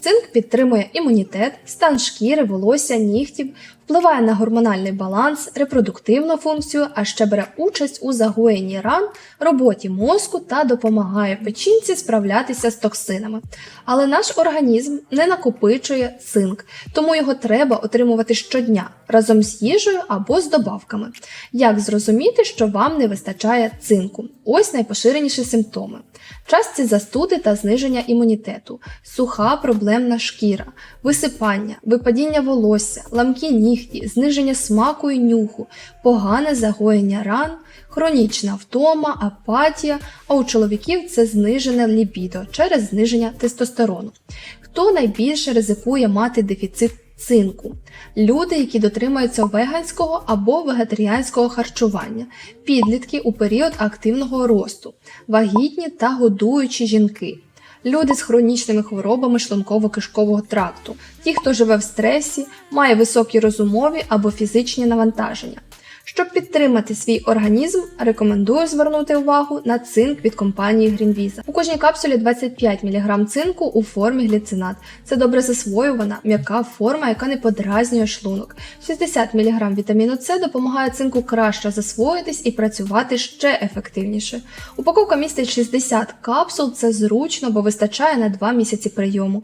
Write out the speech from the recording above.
Цинк підтримує імунітет, стан шкіри, волосся, нігтів, впливає на гормональний баланс, репродуктивну функцію, а ще бере участь у загоєнні ран, роботі мозку та допомагає печінці справлятися з токсинами. Але наш організм не накопичує цинк, тому його треба отримувати щодня разом з їжею або з добавками. Як зрозуміти, що вам не вистачає цинку? Ось найпоширеніші симптоми: часті застуди та зниження імунітету, суха проблемна шкіра, висипання, випадіння волосся, ламкі нігті, зниження смаку і нюху, погане загоєння ран, хронічна втома, апатія, а у чоловіків це знижене лібідо через зниження тестостерону. Хто найбільше ризикує мати дефіцит цинку? Люди, які дотримуються веганського або вегетаріанського харчування, підлітки у період активного росту, вагітні та годуючі жінки. Люди з хронічними хворобами шлунково-кишкового тракту, ті, хто живе в стресі, має високі розумові або фізичні навантаження. Щоб підтримати свій організм, рекомендую звернути увагу на цинк від компанії Greenvisa. У кожній капсулі 25 мг цинку у формі гліцинат. Це добре засвоювана, м'яка форма, яка не подразнює шлунок. 60 мг вітаміну С допомагає цинку краще засвоїтись і працювати ще ефективніше. Упаковка містить 60 капсул, це зручно, бо вистачає на 2 місяці прийому.